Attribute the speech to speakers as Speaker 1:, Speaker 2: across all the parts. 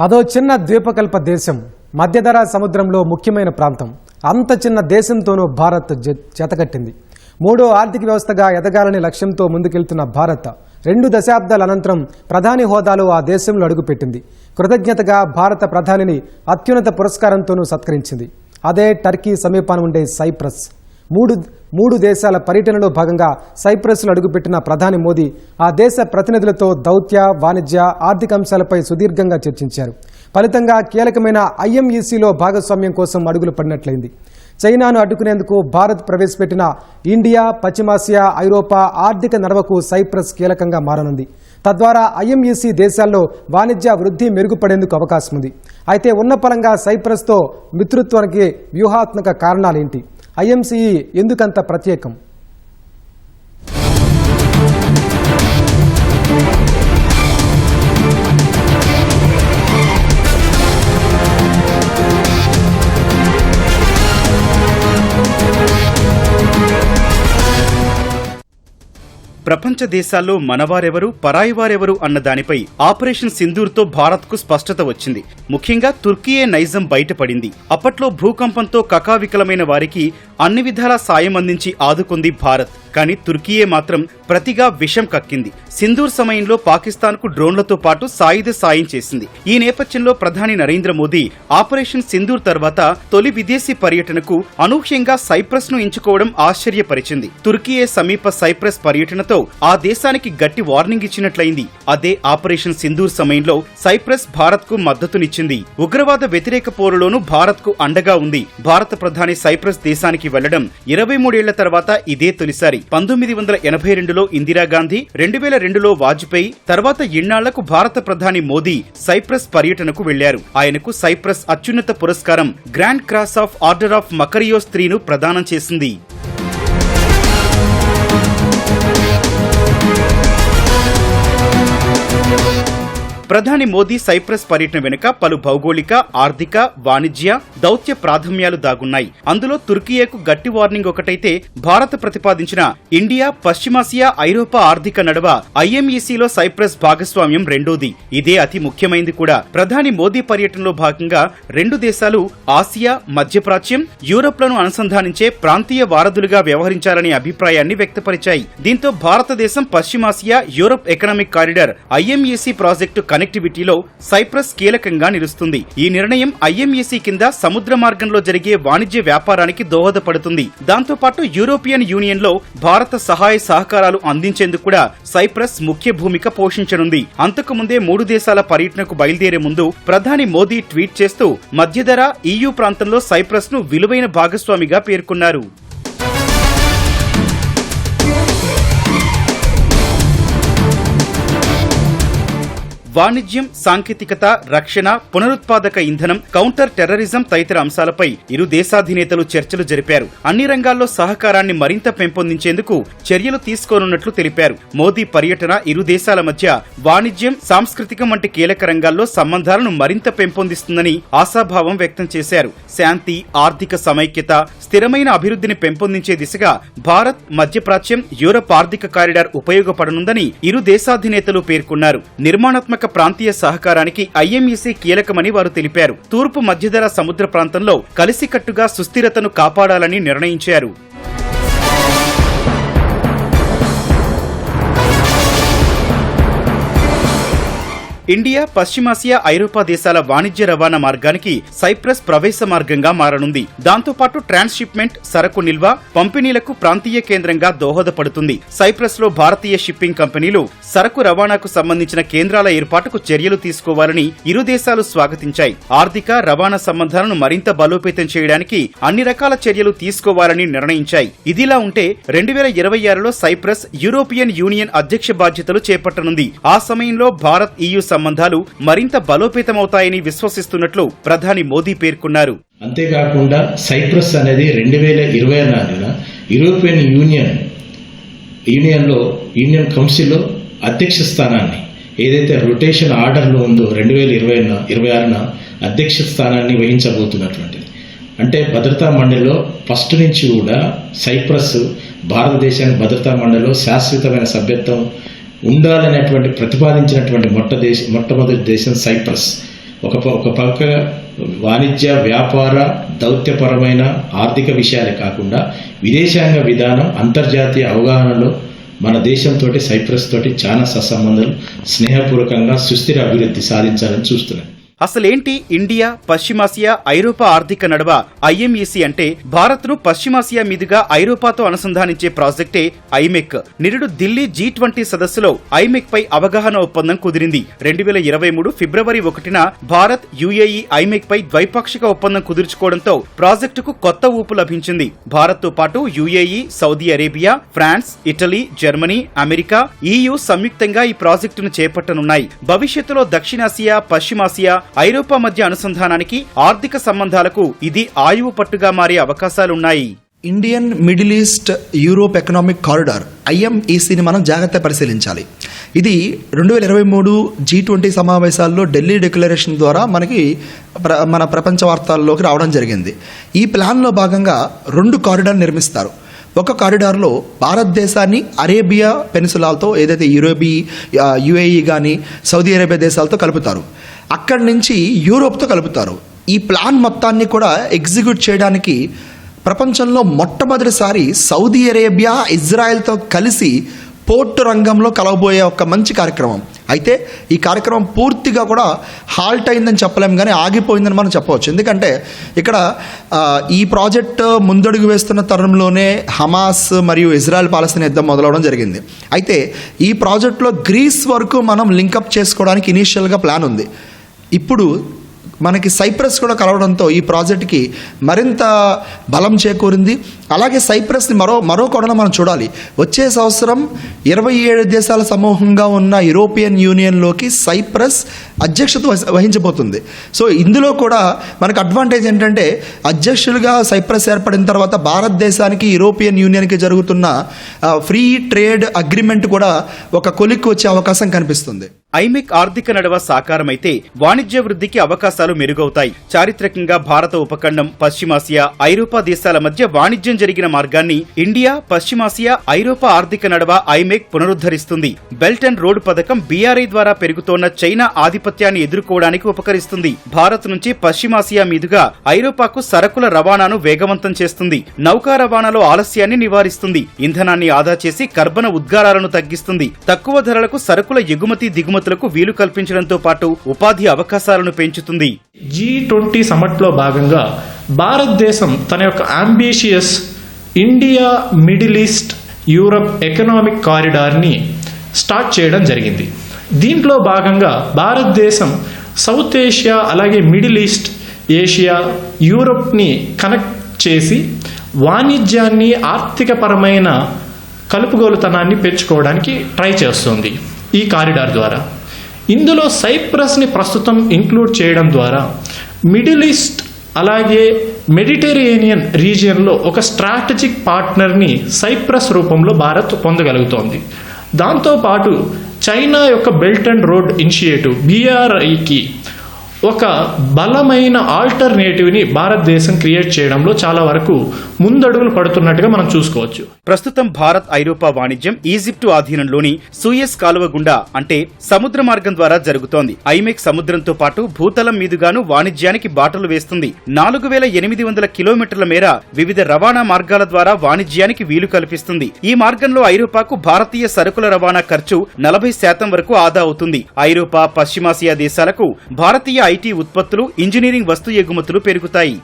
Speaker 1: అదో చిన్న ద్వీపకల్ప దేశం మధ్యధరా సముద్రంలో ముఖ్యమైన ప్రాంతం. అంత చిన్న దేశంతోనూ భారత్ జ- జతకట్టింది మూడో ఆర్థిక వ్యవస్థగా ఎదగాలని లక్ష్యంతో ముందుకెళ్తున్న భారత్ రెండు దశాబ్దాల అనంతరం ప్రధాని హోదాలో ఆ దేశంలో అడుగుపెట్టింది. కృతజ్ఞతగా భారత ప్రధానిని అత్యున్నత పురస్కారంతోనూ సత్కరించింది. అదే టర్కీ సమీపాన ఉండే సైప్రస్. మూడు మూడు దేశాల పర్యటనలో భాగంగా సైప్రస్లో అడుగుపెట్టిన ప్రధాని మోదీ ఆ దేశ ప్రతినిధులతో దౌత్య వాణిజ్య ఆర్థిక అంశాలపై సుదీర్ఘంగా చర్చించారు. ఫలితంగా కీలకమైన ఐఎంఈసీలో భాగస్వామ్యం కోసం అడుగులు పడినట్లయింది. చైనాను అడ్డుకునేందుకు భారత్ ప్రవేశపెట్టిన ఇండియా పశ్చిమాసియా ఐరోపా ఆర్థిక నడవకు సైప్రస్ కీలకంగా మారనుంది. తద్వారా ఐఎంఈసీ దేశాల్లో వాణిజ్య వృద్ధి మెరుగుపడేందుకు అవకాశం ఉంది అయితే ఉన్న పరంగా సైప్రస్తో మిత్రత్వానికి వ్యూహాత్మక కారణాలేంటి? ఐఎంసీఈ ఎందుకంత ప్రత్యేకం?
Speaker 2: ప్రపంచ దేశాల్లో మనవారెవరు పరాయివారెవరు అన్న దానిపై ఆపరేషన్ సింధూర్తో భారత్కు స్పష్టత వచ్చింది. ముఖ్యంగా తుర్కీయే నైజం బయటపడింది. అప్పట్లో భూకంపంతో కకావికలమైన వారికి అన్ని విధాల సాయం అందించి ఆదుకుంది భారత్. కానీ తుర్కీయే మాత్రం ప్రతిగా విషం కక్కింది. సింధూర్ సమయంలో పాకిస్తాన్కు డ్రోన్లతో పాటు సాయుధ సాయం చేసింది. ఈ నేపథ్యంలో ప్రధాని నరేంద్ర మోదీ ఆపరేషన్ సింధూర్ తర్వాత తొలి విదేశీ పర్యటనకు అనూహ్యంగా సైప్రస్ను ఎంచుకోవడం ఆశ్చర్యపరిచింది. తుర్కీయే సమీప సైప్రస్ పర్యటనతో ఆ దేశానికి గట్టి వార్నింగ్ ఇచ్చినట్లయింది. అదే ఆపరేషన్ సింధూర్ సమయంలో సైప్రస్ భారత్కు మద్దతునిచ్చింది. ఉగ్రవాద వ్యతిరేక పోరులోనూ భారత్కు అండగా ఉంది. భారత ప్రధాని సైప్రస్ దేశానికి వెళ్ళడం ఇరవై మూడేళ్ళ తర్వాత ఇదే తొలిసారి. పంతొమ్మిది వందల ఎనభై రెండులో ఇందిరాగాంధీ రెండు వేల రెండులో వాజ్పేయి తర్వాత ఇన్నాళ్ళకు భారత ప్రధాని మోదీ సైప్రస్ పర్యటనకు వెళ్ళారు. ఆయనకు సైప్రస్ అత్యున్నత పురస్కారం grand cross of order of Makarios త్రీను ప్రదానం చేసింది. ప్రధాని మోదీ సైప్రస్ పర్యటన వెనుక పలు భౌగోళిక ఆర్థిక వాణిజ్య దౌత్య ప్రాథమ్యాలు దాగున్నాయి. అందులో తుర్కియేకు గట్టి వార్నింగ్ ఒకటైతే భారత్ ప్రతిపాదించిన ఇండియా పశ్చిమాసియా ఐరోపా ఆర్థిక నడవ ఐఎంఈసీలో సైప్రస్ భాగస్వామ్యం రెండోది. ఇదే అతి ముఖ్యమైనది కూడా. ప్రధాని మోదీ పర్యటనలో భాగంగా రెండు దేశాలు ఆసియా మధ్యప్రాచ్యం యూరప్లను అనుసంధానించే ప్రాంతీయ వారధులుగా వ్యవహరించాలనే అభిప్రాయాన్ని వ్యక్తపరిచాయి. దీంతో భారతదేశం పశ్చిమాసియా Europe economic corridor IMEC project కనెక్టివిటీలో Cyprus కీలకంగా నిలుస్తుంది. ఈ నిర్ణయం ఐఎంఈసీ కింద సముద్ర మార్గంలో జరిగే వాణిజ్య వ్యాపారానికి దోహదపడుతుంది. దాంతోపాటు యూరోపియన్ యూనియన్లో భారత సహాయ సహకారాలు అందించేందుకు కూడా సైప్రస్ ముఖ్య భూమిక పోషించనుంది. అంతకు ముందే మూడు దేశాల పర్యటనకు బయలుదేరే ముందు ప్రధాని మోదీ ట్వీట్ చేస్తూ మధ్యధర ఈయూ ప్రాంతంలో సైప్రస్ను విలువైన భాగస్వామిగా పేర్కొన్నారు. వాణిజ్యం సాంకేతికత రక్షణ పునరుత్పాదక ఇంధనం కౌంటర్ టెర్రరిజం తదితర అంశాలపై ఇరు దేశాధినేతలు చర్చలు జరిపారు. అన్ని రంగాల్లో సహకారాన్ని మరింత పెంపొందించేందుకు చర్యలు తీసుకోనున్నట్లు తెలిపారు. మోదీ పర్యటన ఇరు దేశాల మధ్య వాణిజ్యం సాంస్కృతికం వంటి కీలక రంగాల్లో సంబంధాలను మరింత పెంపొందిస్తుందని ఆశాభావం వ్యక్తం చేశారు. శాంతి ఆర్థిక సమైక్యత స్థిరమైన అభివృద్ధిని పెంపొందించే దిశగా భారత్ మధ్యప్రాచ్యం యూరప్ ఆర్థిక కారిడార్ ఉపయోగపడనుందని ఇరు దేశాధినేతలు పేర్కొన్నారు. నిర్మాణాత్మక ప్రాంతీయ సహకారానికి ఐఎంఈసీ కీలకమని వారు తెలిపారు. తూర్పు మధ్యధర సముద్ర ప్రాంతంలో కలిసికట్టుగా సుస్థిరతను కాపాడాలని నిర్ణయించారు. ఇండియా పశ్చిమాసియా ఐరోపా దేశాల వాణిజ్య రవాణా మార్గానికి సైప్రస్ ప్రవేశ మార్గంగా మారనుంది. దాంతోపాటు ట్రాన్స్షిప్మెంట్ సరకు నిల్వ పంపిణీలకు ప్రాంతీయ కేంద్రంగా దోహదపడుతుంది. సైప్రస్లో భారతీయ షిప్పింగ్ కంపెనీలు సరకు రవాణాకు సంబంధించిన కేంద్రాల ఏర్పాటుకు చర్యలు తీసుకోవాలని ఇరు దేశాలు స్వాగతించాయి. ఆర్థిక రవాణా సంబంధాలను మరింత బలోపేతం చేయడానికి అన్ని రకాల చర్యలు తీసుకోవాలని నిర్ణయించాయి. ఇదిలా ఉంటే రెండు వేల ఇరవై ఆరులో సైప్రస్ యూరోపియన్ యూనియన్ అధ్యక్ష బాధ్యతలు చేపట్టనుంది. ఆ సమయంలో భారత్ ఈయూ సంబంధాలు మరింత బలోపేతమవుతాయని విశ్వసిస్తున్నట్లు ప్రధాని మోదీ పేర్కొన్నారు.
Speaker 3: అంతేకాకుండా సైప్రస్ అనేది రెండు వేల ఇరవై నాలుగున యూరోపియన్ యూనియన్ యూనియన్లో యూనియన్ కౌన్సిల్లో అధ్యక్ష స్థానాన్ని ఏదైతే రొటేషన్ ఆర్డర్లో ఉందో రెండు వేల ఇరవై ఇరవై ఆరున అధ్యక్ష స్థానాన్ని వహించబోతున్నటువంటిది. అంటే భద్రతా మండలిలో ఫస్ట్ నుంచి కూడా సైప్రస్ భారతదేశానికి భద్రతా మండలిలో శాశ్వతమైన సభ్యత్వం ఉండాలనేటువంటి ప్రతిపాదించినటువంటి మొట్ట దేశ మొట్టమొదటి దేశం సైప్రస్. ఒక ప- ఒక పక్క వాణిజ్య వ్యాపార దౌత్యపరమైన ఆర్థిక విషయాలే కాకుండా విదేశాంగ విధానం అంతర్జాతీయ అవగాహనలో మన దేశంతో సైప్రస్ తోటి చాలా సత్సంబంధాలు స్నేహపూర్వకంగా సుస్థిర అభివృద్ధి సాధించాలని చూస్తున్నాయి
Speaker 2: అసలేంటి ఇండియా పశ్చిమాసియా ఐరోపా ఆర్థిక నడవ ఐఎంఈసి అంటే భారత్ను పశ్చిమాసియా మీదుగా ఐరోపాతో అనుసంధానించే ప్రాజెక్టే ఐమెక్. నిరుడు ఢిల్లీ జీ ట్వంటీ సదస్సులో ఐమెక్ పై అవగాహన ఒప్పందం కుదిరింది. రెండు వేల ఇరవై మూడు ఫిబ్రవరి ఒకటిన భారత్ యుఏఈ ఐమెక్ పై ద్వైపాక్షిక ఒప్పందం కుదుర్చుకోవడంతో ప్రాజెక్టుకు కొత్త ఊపు లభించింది. భారత్తో పాటు UAE Saudi Arabia France Italy Germany America EU సంయుక్తంగా ఈ ప్రాజెక్టును చేపట్టనున్నాయి. భవిష్యత్తులో దక్షిణాసియా పశ్చిమాసియా ఐరోపా మధ్య అనుసంధానానికి ఆర్థిక సంబంధాలకు ఇది ఆయువు పట్టుగా మారే అవకాశాలున్నాయి.
Speaker 4: Indian Middle East Europe economic corridor ఐఎంఈసిని మనం జాగ్రత్త పరిశీలించాలి. ఇది రెండు వేల ఇరవై మూడు జీ ట్వంటీ సమావేశాల్లో ఢిల్లీ డిక్లరేషన్ ద్వారా మనకి ప్ర మన ప్రపంచ వార్తల్లోకి రావడం జరిగింది. ఈ ప్లాన్లో భాగంగా రెండు కారిడార్ నిర్మిస్తారు. ఒక కారిడార్లో భారతదేశాన్ని అరేబియా పెన్సులాలతో ఏదైతే యూరోబీ యుఏఈ కానీ సౌదీ అరేబియా దేశాలతో కలుపుతారు అక్కడి నుంచి యూరోప్తో కలుపుతారు. ఈ ప్లాన్ మొత్తాన్ని కూడా ఎగ్జిక్యూట్ చేయడానికి ప్రపంచంలో మొట్టమొదటిసారి సౌదీ అరేబియా ఇజ్రాయెల్తో కలిసి పోర్టు రంగంలో కలవబోయే ఒక మంచి కార్యక్రమం. అయితే ఈ కార్యక్రమం పూర్తిగా కూడా హాల్ట్ అయిందని చెప్పలేము కానీ ఆగిపోయిందని మనం చెప్పవచ్చు. ఎందుకంటే ఇక్కడ ఈ ప్రాజెక్ట్ ముందడుగు వేస్తున్న తరుణంలోనే హమాస్ మరియు ఇజ్రాయెల్ పాలస్తీన్ యుద్ధం మొదలవడం జరిగింది. అయితే ఈ ప్రాజెక్ట్లో గ్రీస్ వరకు మనం లింకప్ చేసుకోవడానికి ఇనీషియల్గా ప్లాన్ ఉంది. ఇప్పుడు మనకి సైప్రస్ కూడా కలవడంతో ఈ ప్రాజెక్ట్కి మరింత బలం చేకూరింది. అలాగే సైప్రస్ని మరో మరో కొడన మనం చూడాలి. వచ్చే సంవత్సరం ఇరవై ఏడు దేశాల సమూహంగా ఉన్న యూరోపియన్ యూనియన్లోకి సైప్రస్ అధ్యక్షత వహి- వహించబోతుంది. సో ఇందులో కూడా మనకు అడ్వాంటేజ్ ఏంటంటే అధ్యక్షులుగా సైప్రస్ ఏర్పడిన తర్వాత భారతదేశానికి యూరోపియన్ యూనియన్కి జరుగుతున్న ఫ్రీ ట్రేడ్ అగ్రిమెంట్ కూడా ఒక కొలిక్కి వచ్చే అవకాశం కనిపిస్తుంది.
Speaker 2: ఐమెక్ ఆర్థిక నడవ సాకారమైతే వాణిజ్య వృద్ధికి అవకాశాలు మెరుగవుతాయి. చారిత్రకంగా భారత ఉపఖండం పశ్చిమాసియా ఐరోపా దేశాల మధ్య వాణిజ్యం జరిగిన మార్గాన్ని ఇండియా పశ్చిమాసియా ఐరోపా ఆర్థిక నడవ ఐమెక్ పునరుద్ధరిస్తుంది. బెల్ట్ అండ్ రోడ్ పథకం బీఆర్ఐ ద్వారా పెరుగుతోన్న చైనా ఆధిపత్యాన్ని ఎదుర్కోవడానికి ఉపకరిస్తుంది. భారత్ నుంచి పశ్చిమాసియా మీదుగా ఐరోపాకు సరకుల రవాణాను వేగవంతం చేస్తుంది. నౌకా రవాణాలో ఆలస్యాన్ని నివారిస్తుంది. ఇంధనాన్ని ఆదా చేసి కర్బన ఉద్గారాలను తగ్గిస్తుంది. తక్కువ ధరలకు సరుకుల ఎగుమతి ఎగుమతులకు వీలు కల్పించడంతో పాటు ఉపాధి అవకాశాలను పెంచుతుంది.
Speaker 5: జీ ట్వంటీ సమ్మట్లో భాగంగా భారతదేశం తన యొక్క ambitious India Middle East Europe economic కారిడార్ని start చేయడం జరిగింది. దీంట్లో భాగంగా భారతదేశం సౌత్ ఏషియా అలాగే మిడిల్ ఈస్ట్ ఏషియా యూరప్ని కనెక్ట్ చేసి వాణిజ్యాన్ని ఆర్థికపరమైన కలుపుగోలుతనాన్ని పెంచుకోవడానికి ట్రై చేస్తుంది. ఈ కారిడార్ ద్వారా. ఇందులో సైప్రస్ని ప్రస్తుతం ఇంక్లూడ్ చేయడం ద్వారా మిడిల్ ఈస్ట్ అలాగే మెడిటరేనియన్ రీజియన్లో ఒక స్ట్రాటజిక్ పార్ట్నర్ని సైప్రస్ రూపంలో భారత్ పొందగలుగుతోంది. దాంతోపాటు చైనా యొక్క బెల్ట్ అండ్ రోడ్ ఇనిషియేటివ్ బీఆర్ఐకి ఒక బలమైన ఆల్టర్నేటివ్ని భారతదేశం క్రియేట్ చేయడంలో చాలా వరకు ముందడుగులు పడుతున్నట్టుగా మనం చూసుకోవచ్చు.
Speaker 2: ప్రస్తుతం భారత్ ఐరోపా వాణిజ్యం ఈజిప్టు ఆధీనంలోని సూయస్ కాలువ గుండా అంటే సముద్ర మార్గం ద్వారా జరుగుతోంది. ఐమెక్ సముద్రంతో పాటు భూతలం మీదుగాను వాణిజ్యానికి బాటలు వేస్తుంది. నాలుగు వేల ఎనిమిది వందల కిలోమీటర్ల మేర వివిధ రవాణా మార్గాల ద్వారా వాణిజ్యానికి వీలు కల్పిస్తుంది. ఈ మార్గంలో ఐరోపాకు భారతీయ సరుకుల రవాణా ఖర్చు నలభై శాతం వరకు ఆదా అవుతుంది. ఐరోపా పశ్చిమాసియా దేశాలకు భారతీయ ఐటీ ఉత్పత్తులు ఇంజనీరింగ్ వస్తు ఎగుమతులు పెరుగుతాయి.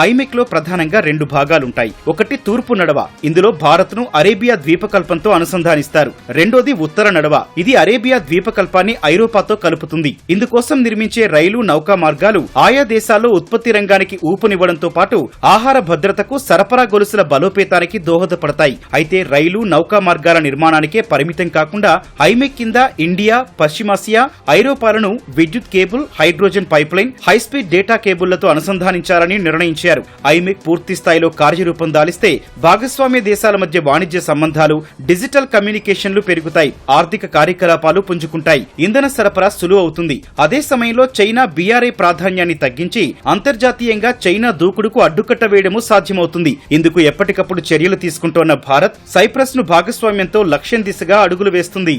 Speaker 2: ఐమెక్లో ప్రధానంగా రెండు భాగాలుంటాయి. ఒకటి తూర్పు నడవ. ఇందులో భారత్ను అరేబియా ద్వీపకల్పంతో అనుసంధానిస్తారు. రెండోది ఉత్తర నడవ. ఇది అరేబియా ద్వీపకల్పాన్ని ఐరోపాతో కలుపుతుంది. ఇందుకోసం నిర్మించే రైలు నౌకా మార్గాలు ఆయా దేశాల్లో ఉత్పత్తి రంగానికి ఊపునివ్వడంతో పాటు ఆహార భద్రతకు సరఫరా గొలుసుల బలోపేతానికి దోహదపడతాయి. అయితే రైలు నౌకా మార్గాల నిర్మాణానికే పరిమితం కాకుండా ఐమెక్ కింద ఇండియా పశ్చిమాసియా ఐరోపాలను విద్యుత్ cable hydrogen pipeline high speed data కేబుళ్ళతో అనుసంధానించాలని నిర్ణయించారు ప్రకటించారు ఐమెక్ పూర్తి స్థాయిలో కార్యరూపం దాలిస్తే భాగస్వామ్య దేశాల మధ్య వాణిజ్య సంబంధాలు డిజిటల్ కమ్యూనికేషన్లు పెరుగుతాయి ఆర్థిక కార్యకలాపాలు పుంజుకుంటాయి ఇంధన సరఫరా సులువు అవుతుంది. అదే సమయంలో చైనా బీఆర్ఐ ప్రాధాన్యాన్ని తగ్గించి అంతర్జాతీయంగా చైనా దూకుడుకు అడ్డుకట్ట వేయడము సాధ్యమవుతుంది. ఇందుకు ఎప్పటికప్పుడు చర్యలు తీసుకుంటోన్న భారత్ సైప్రస్ను భాగస్వామ్యంతో లక్ష్యం దిశగా అడుగులు వేస్తుంది.